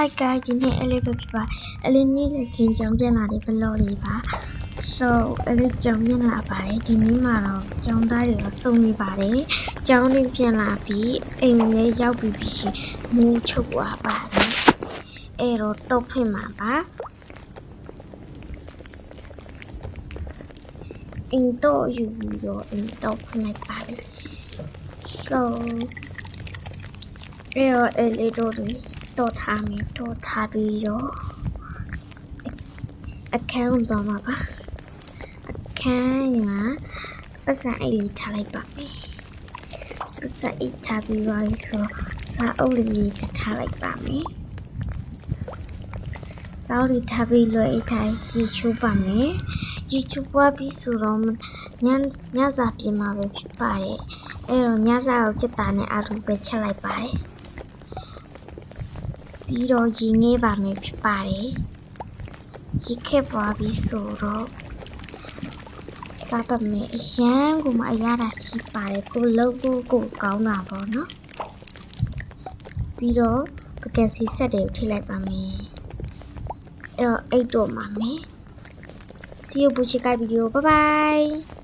Hi guys ဒီနေ့အလေးပဲဖြစ်ပါအလေးနေ့လည်းခင်ကြောင်ပြန်လာတဲ့ဘလော့လေးပါ so အလေးကြောင်ပြန်လာပါတယ်ဒီနေ့မှာတော့ကျောင်းသားတွေကစုံနေပါတယ်ကျောင်းလေးပြန်လာပြီးအိမ်လေးရောက်ပြီးပြီရှင်မူးချုပ်သွားပါတယ်အဲ့တော့တုတ်ဖိမှာပါအင်းတော့ယူပြီးတော့အင်းတော့ဖိလိုက်ပါတယ် so အဲ့တော့အဲ့လေးတို့တွေ တော့ထားမယ်တော့ထားပြီးတော့အခန်းကိုတော့မှာပါအခန်းကပတ်စံအိတ်လေးထားလိုက်ပါမယ်ပတ်စံအိတ်ထားပြီးပါပြီဆိုတော့စာအုပ်လေးတစ်ထားလိုက်ပါမယ်စာအုပ်လေးထားပြီးလွယ်အိတ်ထားရေချိုးပါမယ်ရေချိုးပွားပြီးဆိုတော့ညညစာပြင်မှာပဲဖြစ်ပါတယ်အဲ့တော့ညစာကိုစက်သားနဲ့အာလူပဲချက်လိုက်ပါတယ် ပြီးတော့ရေငဲပါမယ်ဖြစ်ပါတယ်ရေခက်ပွားပြီးဆိုတော့စားပါမယ်အရန်ကိုမအရတာရှိပါတယ်ကိုလုံးကိုကိုကောင်းတာပေါ့နော်ပြီးတော့ပကံစီဆက်တွေကိုထိလိုက်ပါမယ်အဲ့တော့အိတ်တော့ပါမယ် See you ဘူချီကဗီဒီယို bye bye